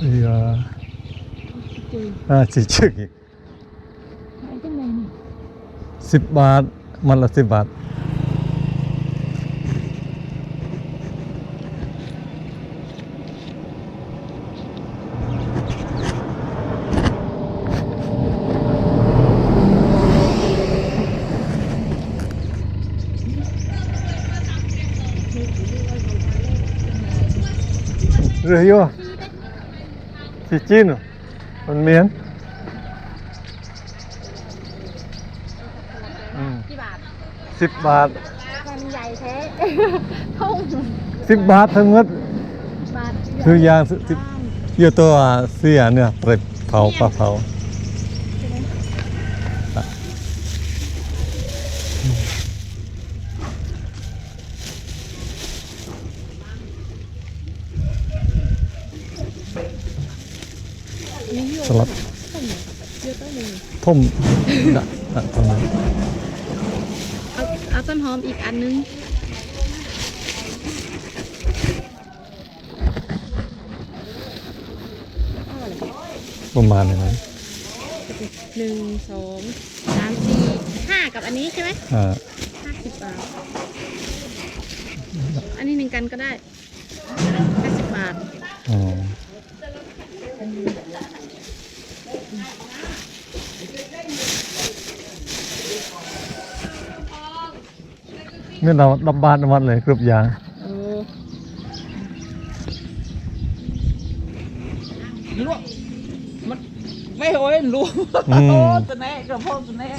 Ja. จืดอ่าสิชึกอีกไอ้จังไงนี่สิบบาท มันละสิบบาทเรืออยู่ สิจีนมันเมียนอืมกี่บาทสิบบาทมันใหญ่แท้ทุ่งสิบบาททั้งหมดบาทคือยางสิบเยอะตัวเสียเนี่ยเปรตเผาปลาเผา สลัดเยอะต้นหนึ่งท่มดักดักตรงนั้นเอาเอาต้นหอมอีกอันนึงประมาณนี้นะหนึ่งสองสามสี่ห้ากับอันนี้ใช่ไหมอ่าห้าสิบบาท อันนี้หนึ่งกันก็ได้ห้าสิบบาท นี่เราดับบาทวัดเลยกรุบยางเออลวกมันไม่โอ้ยรู้อืมโอ้ตัวแน่กระเพาะตัวแน่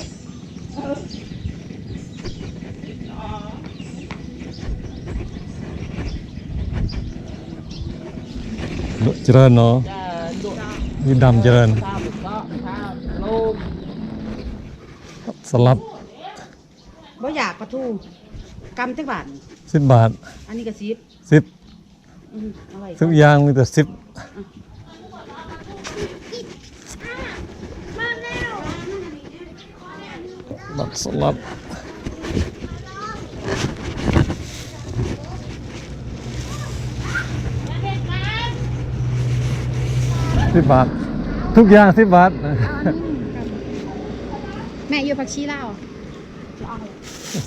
เจริญเนาะจะลวกนี่ดำเจริญข้าวก็ข้าวโลมสลัดบ่อยากปลาทู กำจักบาทสิบบาทอันนี้ก็สิบสิบอืมเอาไว้ทุกอย่างมีแต่สิบสลัดสลัดสิบบาท ทุกอย่างสิบบาท แม่อยู่ผักชีลาว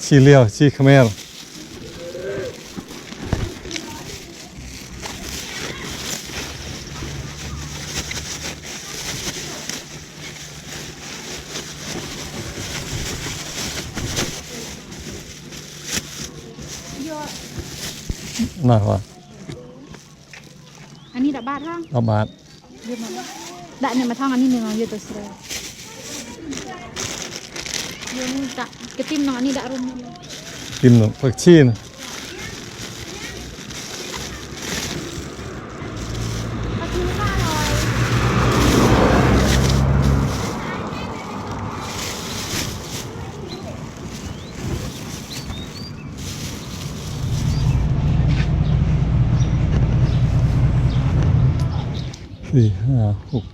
ชีเลียวชีเขมรเยอะน่ากว่าอันนี้ดับบาทท่องเอาบาทเยอะมากได้เนี่ยมาท่องอันนี้หนึ่งเยอะตัวเสือเยอะนี่จะกระติมน้อง อันนี้ได้รุมเลยกินหนมผักชีนะ ผักชีห้าร้อย สี่ห้าหก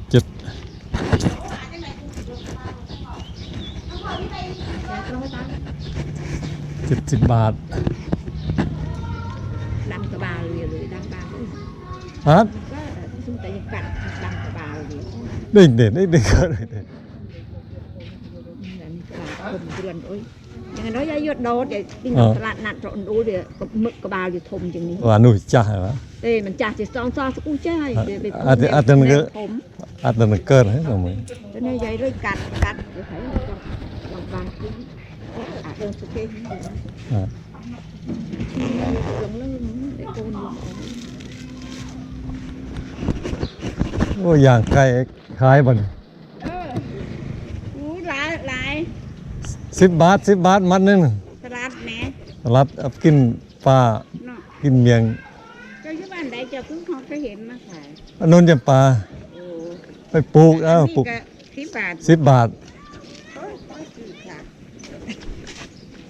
เจ็ดเจ็ดสิบบาทดำกระบาลเลยเลยดำบาลเลยฮะก็ซึ่งแต่ยังกัดดำกระบาลเลยได้เด่นได้เด่นเกินเลยเด่นอันนี้กระบาลคมเดือนโอ้ยอย่างนั้นยายยดโดดเดี๋ยวติ้งตลาดนัดโจนดูเดี๋ยวมึกกระบาลอยู่ทมอย่างนี้ว่าหนุ่ยจ้าเหรอเอ้มันจ่าจะซองซองสักกู้ใจเดี๋ยวไปอาจจะอาจจะมันก็ผมอาจจะเกินให้เราไหมแล้วเนี่ยยายเลยกัดกัดเดี๋ยวให้ลองบาง โกนอยู่โอ้อย่างไก่ขายบ่นเออหูหลายหลายสิบบาทสิบบาทมัดหนึงตลาดแหม่รับเอากินปลาเนาะกินเมียงเจ้าอยู่บ้านใดเจ้าเพิ่งเขาก็เห็นมาขายอันนนจะปลาโอ้ไปปลูกเอ้าปลูกที่บาทสิบบาท โอ้ยโอ้ยสี่ค่ะ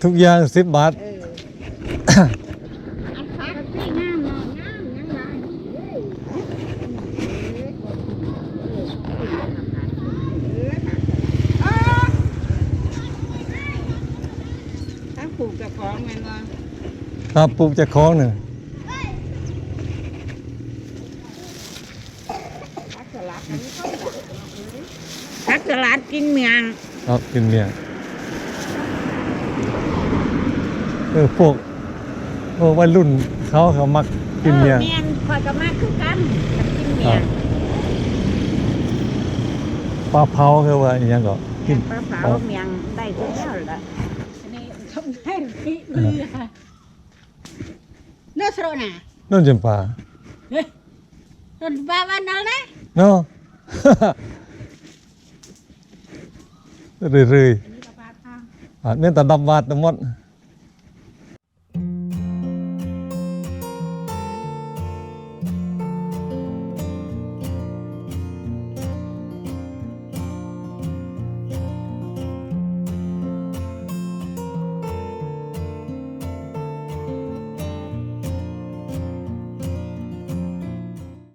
ทุกอย่างสิบบาทเออเอาขายที่งามเนาะงามยังไงเอ้ยเอ้ยเอ้ยเอ้ยเอ้ยถ้าปลูกกับของมันว่าครับปลูกจากคลองเนี่ยลัดนั้นเขาผักสลัดกินเมียงเอากินเนี่ย เออพวกพวกวัยรุ่นเขาเขามักกินเนี่ยออเมียงคอยก็มาคือกันกินเมียงปลาเผาคือว่าอหยังก็กินปลาเผาเมียงได้ทุกแล้วละอันนี้ทำได้ที่เรือเนื้อสโรน่ะนู่นจำปาเฮ้ยต้นปลาวันนั้นนะเนาะเรื่อยอันนี้ก็ปลาทางๆอะเนี่ยแต่ดับบาดทั้งหมดอั